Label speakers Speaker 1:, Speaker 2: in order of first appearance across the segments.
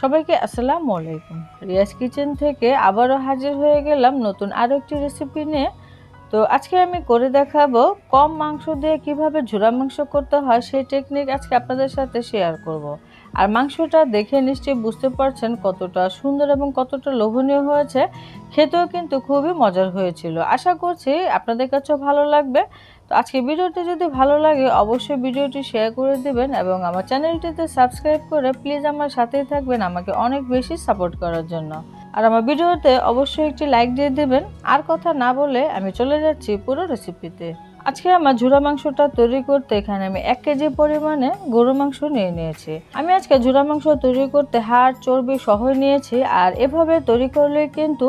Speaker 1: সবাইকে আসসালামু আলাইকুম। রিয়াজ কিচেন থেকে আবারও হাজির হয়ে গেলাম নতুন আরও একটি রেসিপি নিয়ে। তো আজকে আমি করে দেখাবো কম মাংস দিয়ে কীভাবে ঝুরা মাংস করতে হয় সেই টেকনিক আজকে আপনাদের সাথে শেয়ার করব। আর মাংসটা দেখে নিশ্চয়ই বুঝতে পারছেন কতটা সুন্দর এবং কতটা লোভনীয় হয়েছে। খেতেও কিন্তু খুবই মজার হয়েছিল। আশা করছি আপনাদের কাছেও ভালো লাগবে। তো আজকে ভিডিওটি যদি ভালো লাগে অবশ্যই ভিডিওটি শেয়ার করে দেবেন এবং আমার চ্যানেলটিতে সাবস্ক্রাইব করে প্লিজ আমার সাথেই থাকবেন আমাকে অনেক বেশি সাপোর্ট করার জন্য। আর আমার ভিডিওতে অবশ্যই একটি লাইক দিয়ে দেবেন। আর কথা না বলে আমি চলে যাচ্ছি পুরো রেসিপিতে আজকে আমার ঝুরা মাংসটা তৈরি করতে এখানে আমি এক কেজি পরিমাণে গরু মাংস নিয়ে নিয়েছি। আমি আজকে ঝুরা মাংস তৈরি করতে হাড়, চর্বি সহ নিয়েছি আর এভাবে তৈরি করলে কিন্তু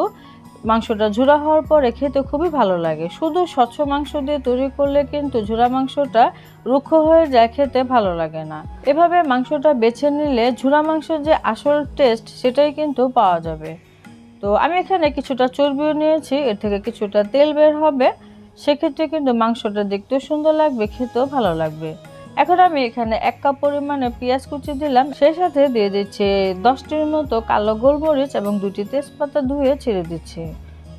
Speaker 1: মাংসটা ঝুরা হওয়ার পরে খেতে খুবই ভালো লাগে। শুধু স্বচ্ছ মাংস দিয়ে তৈরি করলে কিন্তু ঝুরা মাংসটা রুক্ষ হয়ে যায়, খেতে ভালো লাগে না। এভাবে মাংসটা বেছে নিলে ঝুরা মাংসের যে আসল টেস্ট সেটাই কিন্তু পাওয়া যাবে। তো আমি এখানে কিছুটা চর্বিও নিয়েছি, এর থেকে কিছুটা তেল বের হবে। সেক্ষেত্রে কিন্তু মাংসটা দেখতেও সুন্দর লাগবে, খেতেও ভালো লাগবে। এখন আমি এখানে এক কাপ পরিমাণে পেঁয়াজ কুচি দিলাম, সেই সাথে দিয়ে দিচ্ছি দশটির মতো কালো গোলমরিচ এবং দুটি তেজপাতা ধুয়ে ছেড়ে দিচ্ছি।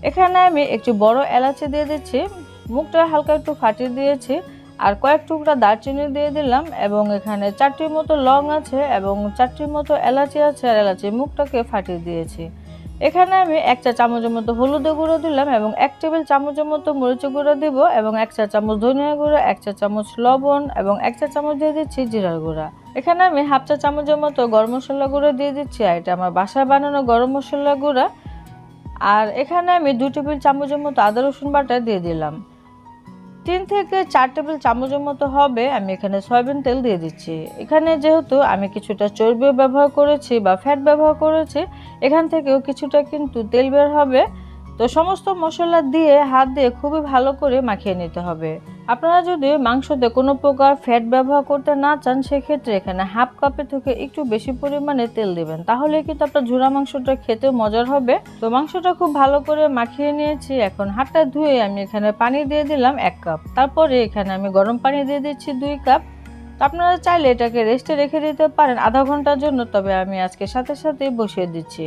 Speaker 1: এখানে আমি একটি বড় এলাচি দিয়ে দিচ্ছি, মুখটা হালকা একটু ফাটিয়ে দিয়েছি, আর কয়েক টুকরা দারচিনি দিয়ে দিলাম এবং এখানে চারটির মতো লং আছে এবং চারটির মতো এলাচি আছে, আর এলাচি মুখটাকে ফাটিয়ে দিয়েছি। এখানে আমি এক চা চামচের মতো হলুদ গুঁড়ো দিলাম এবং এক টেবিল চামচের মতো মরিচ গুঁড়ো দেবো এবং এক চা চামচ ধনিয়া গুঁড়ো, এক চা চামচ লবণ এবং এক চা চামচ দিয়ে দিচ্ছি জিরার গুঁড়া। এখানে আমি হাফ চা চামচের মতো গরম মশলা গুঁড়ো দিয়ে দিচ্ছি আর এটা আমার বাসায় বানানো গরম মশলা গুঁড়া। আর এখানে আমি দু টেবিল চামচের মতো আদা রসুন বাটা দিয়ে দিলাম। তিন থেকে চার টেবিল চামচের মতো হবে। আমি এখানে সয়াবিন তেল দিয়ে দিচ্ছি। এখানে যেহেতু আমি কিছুটা চর্বিও ব্যবহার করেছি বা ফ্যাট ব্যবহার করেছি, এখান থেকেও কিছুটা কিন্তু তেল বের হবে। তো সমস্ত মশলা দিয়ে হাত দিয়ে খুবই ভালো করে মাখিয়ে নিতে হবে। আপনারা যদি মাংসতে কোনো প্রকার ফ্যাট ব্যবহার করতে না চান, সেক্ষেত্রে এখানে হাফ কাপের থেকে একটু বেশি পরিমাণে তেল দেবেন। তাহলে কিন্তু আপনার ঝুরা মাংসটা খেতে মজার হবে। তো মাংসটা খুব ভালো করে মাখিয়ে নিয়েছি। এখন হাতটা ধুয়ে আমি এখানে পানি দিয়ে দিলাম এক কাপ তারপরে এখানে আমি গরম পানি দিয়ে দিচ্ছি দুই কাপ তো আপনারা চাইলে এটাকে রেস্টে রেখে দিতে পারেন আধা ঘণ্টার জন্য, তবে আমি আজকে সাথে সাথেই বসিয়ে দিচ্ছি।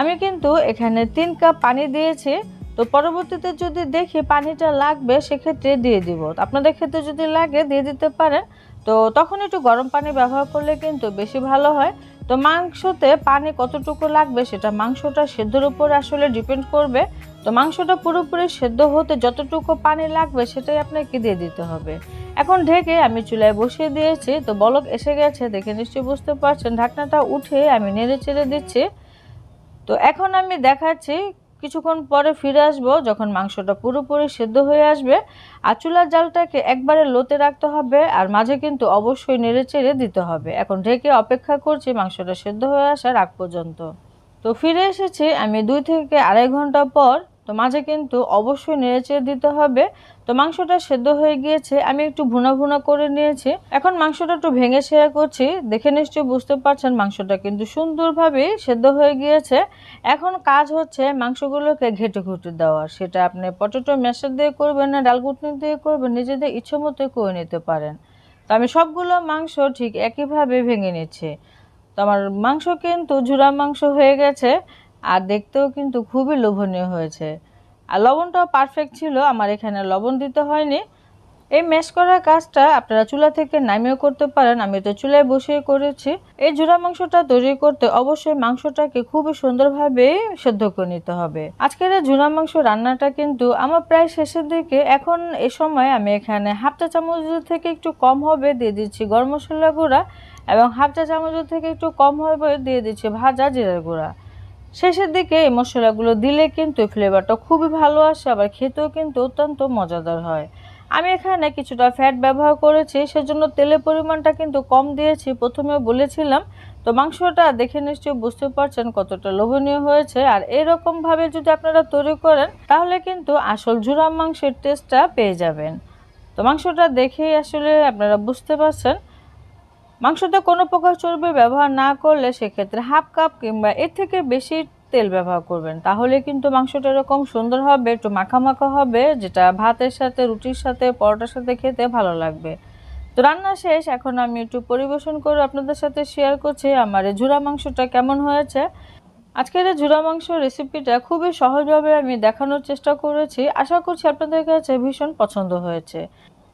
Speaker 1: আমি কিন্তু এখানে তিন কাপ পানি দিয়েছি। তো পরবর্তীতে যদি দেখি পানিটা লাগবে, সেক্ষেত্রে দিয়ে দিব। আপনাদের ক্ষেত্রে যদি লাগে, দিয়ে দিতে পারেন। তো তখন একটু গরম পানি ব্যবহার করলে কিন্তু বেশি ভালো হয়। তো মাংসতে পানি কতটুকু লাগবে, সেটা মাংসটা সেদ্ধর উপর আসলে ডিপেন্ড করবে। তো মাংসটা পুরোপুরি সেদ্ধ হতে যতটুকু পানি লাগবে, সেটাই আপনাকে দিয়ে দিতে হবে। এখন ঢেকে আমি চুলায় বসিয়ে দিয়েছি। তো বলক এসে গেছে, দেখে নিশ্চয়ই বুঝতে পারছেন। ঢাকনাটা উঠে আমি নেড়ে চেড়ে দিচ্ছি। তো এখন আমি দেখাচ্ছি কিছুক্ষণ পরে ফিরে আসব, যখন মাংসটা পুরোপুরি সেদ্ধ হয়ে আসবে। আর চুলার জালটাকে একবারে লোতে রাখতে হবে, আর মাঝে কিন্তু অবশ্যই নেড়ে চেড়ে দিতে হবে। এখন ঢেকে অপেক্ষা করছি মাংসটা সেদ্ধ হয়ে আসার আগ পর্যন্ত। তো ফিরে এসেছি আমি দুই থেকে আড়াই ঘণ্টা পর তো মাঝে কিন্তু অবশ্যই নেড়েচেড়ে দিতে হবে। তো মাংসটা সেদ্ধ হয়ে গিয়েছে, আমি একটু ভুনা ভুনা করে নিয়েছি। এখন মাংসটা একটু ভেঙে শেয়ার করছি, দেখে নিশ্চয়ই বুঝতে পারছেন মাংসটা কিন্তু সুন্দরভাবে সেদ্ধ হয়ে গিয়েছে। এখন কাজ হচ্ছে মাংসগুলোকে ঘেটে ঘুটে দেওয়ার, সেটা আপনি পটেটো ম্যাশার দিয়ে করবেন না, ডাল ঘুটনি দিয়ে করবেন, নিজেদের ইচ্ছে মতো করে নিতে পারেন। তো আমি সবগুলো মাংস ঠিক একইভাবে ভেঙে নিচ্ছি। তো আমার মাংস কিন্তু ঝুরা মাংস হয়ে গেছে। আর দেখতেও কিন্তু খুবই লোভনীয় হয়েছে। আর লবণটাও পারফেক্ট ছিল, আমার এখানে লবণ দিতে হয়নি। এই ম্যাশ করার কাজটা আপনারা চুলা থেকে নামিয়েও করতে পারেন। আমি তো চুলায় বসিয়ে করেছি। এই জোড়া মাংসটা তৈরি করতে অবশ্যই মাংসটাকে খুবই সুন্দরভাবে সেদ্ধ করে নিতে হবে। আজকের এই জোড়া মাংস রান্নাটা কিন্তু আমার প্রায় শেষের দিকে। এখন এ সময় আমি এখানে হাফ চা চামচ থেকে একটু কম হবে দিয়ে দিচ্ছি গরম মশলা গুঁড়া এবং হাফ চা চামচ থেকে একটু কম হবে দিয়ে দিচ্ছি ভাজা জিরার গুঁড়া। শেষের দিকে এই মশলাগুলো দিলে কিন্তু ফ্লেভারটা খুবই ভালো আসে, আবার খেতেও কিন্তু অত্যন্ত মজাদার হয়। আমি এখানে কিছুটা ফ্যাট ব্যবহার করেছি, সেজন্য তেলের পরিমাণটা কিন্তু কম দিয়েছি। প্রথমে বলেছিলাম, তো মাংসটা দেখে নিশ্চয়ই বুঝতে পারছেন কতটা লোভনীয় হয়েছে। আর এরকমভাবে যদি আপনারা তৈরি করেন, তাহলে কিন্তু আসল ঝুরা মাংসের টেস্টটা পেয়ে যাবেন। তো মাংসটা দেখেই আসলে আপনারা বুঝতে পারছেন মাংসতে কোনো প্রকার চর্বি ব্যবহার না করলে সেক্ষেত্রে হাফ কাপ কিংবা এর থেকে বেশি তেল ব্যবহার করবেন। তাহলে কিন্তু মাংসটা এরকম সুন্দর হবে, একটু মাখা হবে, যেটা ভাতের সাথে, রুটির সাথে, পরোটার সাথে খেতে ভালো লাগবে। তো রান্না শেষ, এখন আমি একটু পরিবেশন করে আপনাদের সাথে শেয়ার করছি আমার এই ঝুরা মাংসটা কেমন হয়েছে। আজকের এই ঝুরা মাংস রেসিপিটা খুবই সহজভাবে আমি দেখানোর চেষ্টা করেছি। আশা করছি আপনাদের কাছে ভীষণ পছন্দ হয়েছে।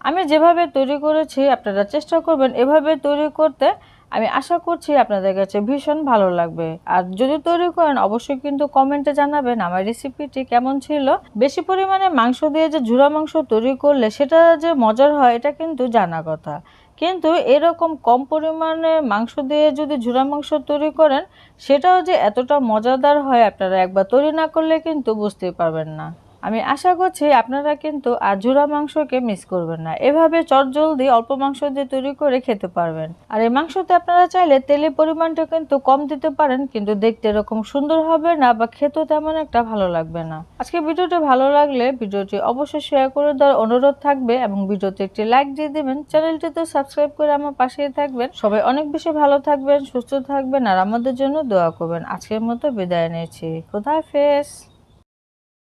Speaker 1: আমি যেভাবে তৈরি করেছি, আপনারা চেষ্টা করবেন এভাবে তৈরি করতে। আমি আশা করছি আপনাদের কাছে ভীষণ ভালো লাগবে। আর যদি তৈরি করেন, অবশ্যই কিন্তু কমেন্টে জানাবেন আমার রেসিপিটি কেমন ছিল। বেশি পরিমাণে মাংস দিয়ে যে ঝুরা মাংস তৈরি করলে সেটা যে মজার হয়, এটা কিন্তু জানা কথা। কিন্তু এরকম কম পরিমাণে মাংস দিয়ে যদি ঝুরা মাংস তৈরি করেন, সেটাও যে এতটা মজাদার হয়, আপনারা একবার তৈরি না করলে কিন্তু বুঝতে পারবেন না। আমি আশা করছি আপনারা কিন্তু আর ঝুরা মাংসকে মিস করবেন না। এভাবে চটজলদি অল্প মাংস দিয়ে তৈরি করে খেতে পারবেন। আর এই মাংসতে আপনারা চাইলে তেলের পরিমাণটা কিন্তু কম দিতে পারেন, কিন্তু দেখতে এরকম সুন্দর হবে না বা খেতেও তেমন একটা ভালো লাগবে না। আজকে ভিডিওটি ভালো লাগলে ভিডিওটি অবশ্যই শেয়ার করে দেওয়ার অনুরোধ থাকবে এবং ভিডিওতে একটি লাইক দিয়ে দিবেন। চ্যানেলটিতে সাবস্ক্রাইব করে আমার পাশেই থাকবেন। সবাই অনেক বেশি ভালো থাকবেন, সুস্থ থাকবেন আর আমাদের জন্য দোয়া করবেন। আজকের মতো বিদায় নিয়েছি খোদা হাফেজ।